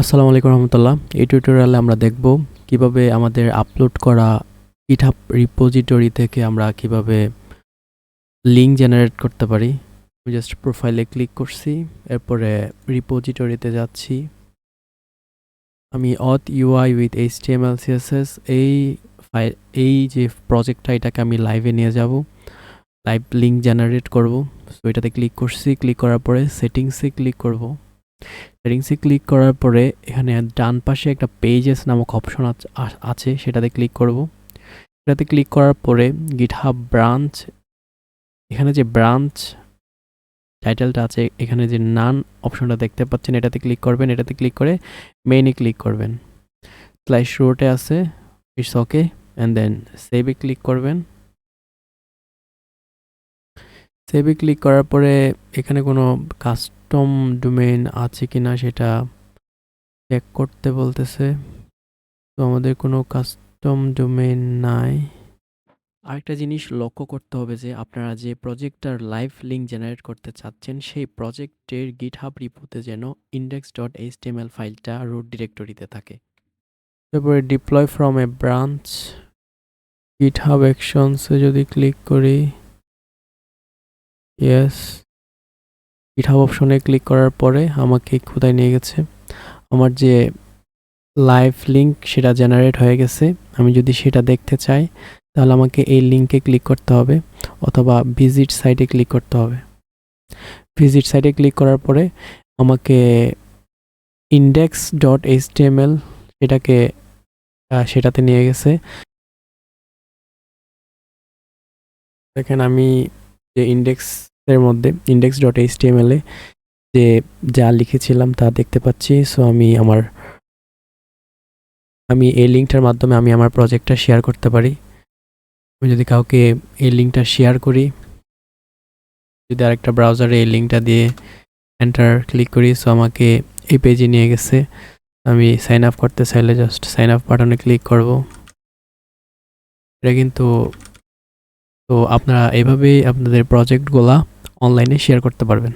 আসসালামু আলাইকুম রহমতুল্লাহ। এই টিউটোরিয়ালে আমরা দেখব কীভাবে আমাদের আপলোড করা GitHub রিপোজিটরি থেকে আমরা কীভাবে লিঙ্ক জেনারেট করতে পারি। আমি জাস্ট প্রোফাইলে ক্লিক করছি, এরপরে রিপোজিটরিতে যাচ্ছি। আমি auth UI with H T M L CSS এই ফাইল এই যে প্রজেক্টটা এটাকে আমি লাইভে নিয়ে যাব। লাইভ লিঙ্ক জেনারেট করব। সো এটাতে ক্লিক করছি। ক্লিক করার পরে সেটিংসে ক্লিক করব। সেটিংসে ক্লিক করার পরে এখানে ডান পাশে একটা পেজেস নামক অপশন আছে সেটাতে ক্লিক করব। সেটাতে ক্লিক করার পরে গিটহাব ব্রাঞ্চ এখানে যে ব্রাঞ্চ টাইটেলটা আছে, এখানে যে নান অপশনটা দেখতে পাচ্ছেন, এটাতে ক্লিক করবেন। এটাতে ক্লিক করে মেইনে ক্লিক করবেন। স্লাইস রোটে আছে ইটস ওকে অ্যান্ড দেন সেভে ক্লিক করবেন। সেভে ক্লিক করার পরে এখানে কোনো কাস্টম ডোমেইন আছে কি না সেটা চেক করতে বলতেছে। তো আমাদের কোনো কাস্টম ডোমেইন নাই। আরেকটা জিনিস লক্ষ্য করতে হবে যে, আপনারা যে প্রজেক্টটার লাইভ লিঙ্ক জেনারেট করতে চাচ্ছেন, সেই প্রজেক্টের গিটহাব রিপোতে যেন ইন্ডেক্স ডট এইচ এইচটিএমএল ফাইলটা রুট ডিরেক্টরিতে থাকে। তারপরে deploy from a branch GitHub অ্যাকশনসে যদি ক্লিক করি ইয়েস গিটহাব অপশনে ক্লিক করার পরে আমাকে কোথায় নিয়ে গেছে। আমার যে লাইভ লিঙ্ক সেটা জেনারেট হয়ে গেছে। আমি যদি সেটা দেখতে চাই, তাহলে আমাকে এই লিঙ্কে ক্লিক করতে হবে, অথবা ভিজিট সাইটে ক্লিক করতে হবে। ভিজিট সাইটে ক্লিক করার পরে আমাকে ইন্ডেক্স ডট এইচটিএমএল সেটাকে সেটাতে নিয়ে গেছে। দেখেন আমি যে ইন্ডেক্সের মধ্যে ইন্ডেক্স ডট এইচটিএমএল এ যে যা লিখেছিলাম তা দেখতে পাচ্ছি। সো আমি আমার, আমি এই লিঙ্কটার মাধ্যমে আমি আমার প্রজেক্টটা শেয়ার করতে পারি। আমি যদি কাউকে এই লিঙ্কটা শেয়ার করি, যদি আরেকটা ব্রাউজারে এই লিঙ্কটা দিয়ে এন্টার ক্লিক করি সো আমাকে এই পেজে নিয়ে গেছে। আমি সাইন আপ করতে চাইলে জাস্ট সাইন আপ বাটনে ক্লিক করব। এটা কিন্তু, তো আপনারা এভাবেই আপনাদের প্রজেক্টগুলা অনলাইনে শেয়ার করতে পারবেন।